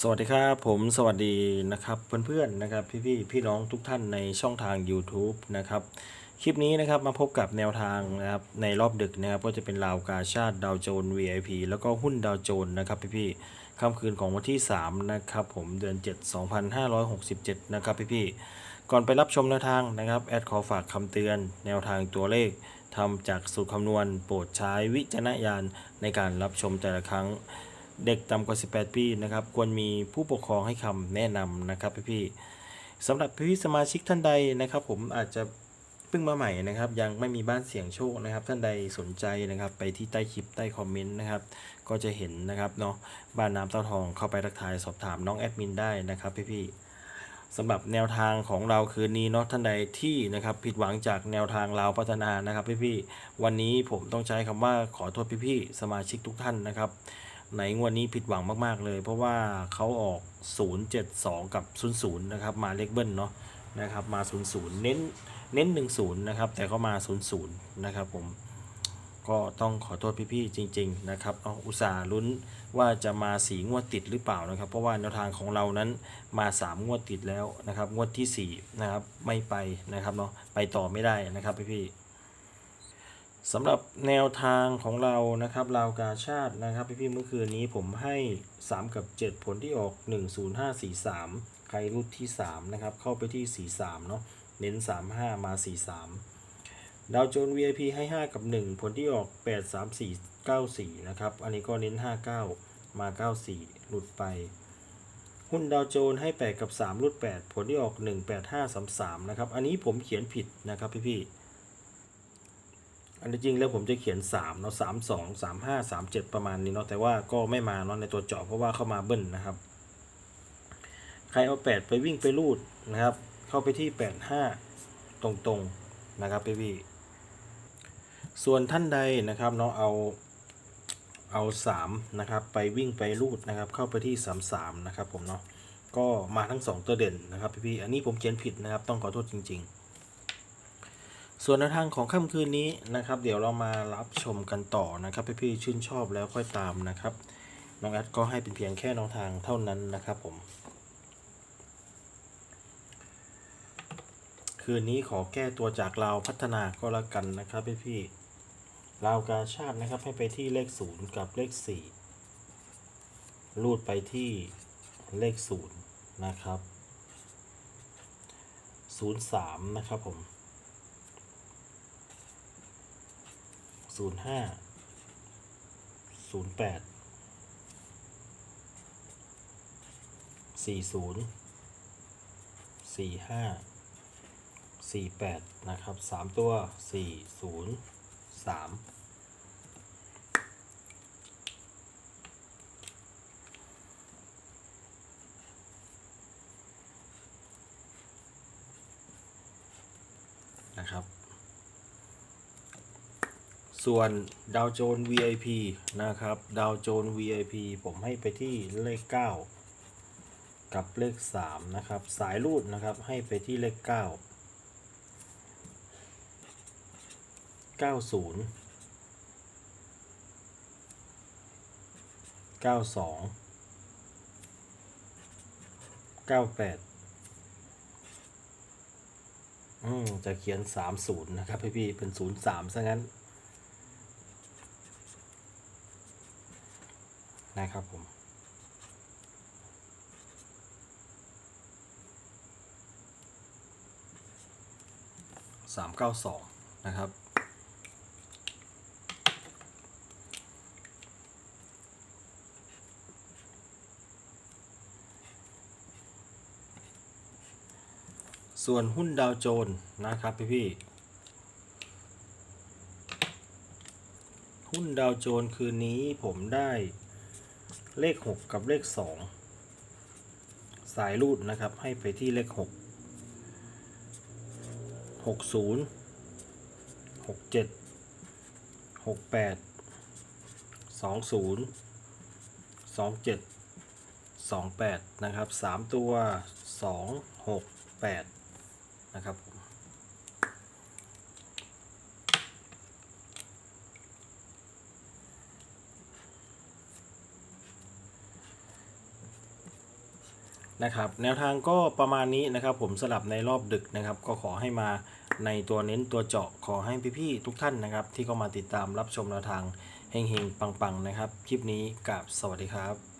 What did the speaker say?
สวัสดีครับผมสวัสดีนะครับเพื่อนๆนะครับพี่ๆพี่น้องทุกท่านในช่องทาง YouTube นะครับคลิปนี้นะครับมาพบกับแนวทางนะครับในรอบดึกนะครับก็จะเป็นราวกาชาติดาวโจน VIP แล้วก็หุ้นดาวโจนนะครับพี่ๆค่ำคืนของวันที่3นะครับผมเดือน 7 2567นะครับพี่ๆก่อนไปรับชมแนวทางนะครับแอดขอฝากคำเตือนแนวทางตัวเลขทำจากสูตรคำนวณโปรดใช้วิจารณญาณในการรับชมแต่ละครั้ง เด็กต่ำกว่า 18 ปีนะครับ ควรมีผู้ปกครองให้คำแนะนำนะครับพี่ๆสำหรับพี่ๆสมาชิกท่านใดนะครับ ผมอาจจะเพิ่งมาใหม่นะครับ ยังไม่มีบ้านเสี่ยงโชคนะครับ ท่านใดสนใจนะครับ ไปที่ใต้คลิปใต้คอมเมนต์นะครับ ก็จะเห็นนะครับเนาะบ้านน้ำเต้าทองเข้าไปทักทายสอบถามน้องแอดมินได้นะครับพี่ๆสำหรับแนวทางของเราคืนนี้เนาะท่านใดที่นะครับผิดหวังจากแนวทางเราพัฒนานะครับพี่ๆวันนี้ผมต้องใช้คำว่าขอโทษพี่ๆสมาชิกทุกท่านนะครับ ในงวดนี้ผิดหวังมาก ๆ เลย เพราะว่าเขาออก 072 กับ 00 นะครับ มาเลขเบิ้ลเนาะนะครับมา 00 เน้นเน้น 10 นะครับ แต่เขามา 00 นะครับผมก็ต้องขอโทษพี่ๆจริง ๆ นะครับเอาอุตส่าห์ลุ้นว่าจะมาสีงวดติดหรือเปล่านะครับ เพราะว่าแนวทางของเรานั้นมา 3 งวดติดแล้วนะครับ งวดทีสี่4นะครับไม่ไปนะครับเนาะไปต่อไม่ได้นะครับพี่ๆ สำหรับแนวทางของเรานะครับราวกาชาตินะครับ พี่ๆเมื่อคืนนี้ผมให้ 3 กับ 7 ผลที่ออก 10543 ใครรูดที่ 3 นะครับ เข้าไปที่ 43 เนาะเน้น 35 มา 43 ดาวโจน VIP ให้ 5 กับ 1 ผลที่ออก 83494 นะครับ อันนี้ก็เน้น 59 มา 94 หลุดไป หุ้นดาวโจนให้ 8 กับ3หลุด 8 ผลที่ออก 18533 นะครับ อันนี้ผมเขียนผิดนะครับพี่ๆ อันที่จริงแล้วผมจะเขียน3เนาะสามสองสามห้าสามเจ็ดประมาณนี้เนาะแต่ว่าก็ไม่มาเนาะในตัวเจาะเพราะว่าเข้ามาเบิ้ลนะครับ ใครเอา 8 ไปวิ่งไปรูดนะครับ เข้าไปที่ 85 ตรงๆนะครับพี่พี่ส่วนท่านใดนะครับเนาะเอาเอา3นะครับไปวิ่งไปรูดนะครับ เข้าไปที่ 33 นะครับผมเนาะก็มาทั้ง 2 ตัวเด่นนะครับพี่พี่อันนี้ผมเขียนผิดนะครับต้องขอโทษจริง ๆ ส่วนแนวทางของค่ำคืนนี้นะครับ เดี๋ยวเรามารับชมกันต่อนะครับพี่ๆชื่นชอบแล้วค่อยตามนะครับน้องแอดก็ให้เป็นเพียงแค่แนวทางเท่านั้นนะครับผม คืนนี้ขอแก้ตัวจากเราวพัฒนาก็แล้วกันนะครับพี่ๆลาวกาชาตินะครับให้ไปที่เลขศูนย์กับเลขสี่รูดไปที่เลขศูนย์นะครับศูนย์สามนะครับผม ศูนย์ห้าศูนย์แปดสี่ศูนย์สี่ห้าสี่แปดนะครับสามตัวสี่ศูนย์สามนะครับ ส่วนดาวโจน VIP นะครับ ดาวโจน VIP ผมให้ไปที่เลข 9 กับเลข 3 นะครับ สายรูดนะครับให้ไปที่เลข 9 90 92 98 อืม จะเขียน 30 นะครับพี่พี่ๆเป็น 03ซะงั้น นะครับผมสามเก้าสองนะครับ ส่วนหุ้นดาวโจนส์นะครับพี่พี่หุ้นดาวโจนส์คืนนี้ผมได้ เลข 6 กับเลข 2 สายรูดนะครับ ให้ไปที่เลข 6 60 67 68 20 27 28 นะครับ 3 ตัว 2 6 8 นะครับ นะครับแนวทางก็ประมาณนี้นะครับ ผมสลับในรอบดึกนะครับ ก็ขอให้มาในตัวเน้นตัวเจาะขอให้พี่ๆทุกท่านนะครับ ที่เข้ามาติดตามรับชมแนวทางเฮงๆปังๆนะครับ คลิปนี้กับสวัสดีครับ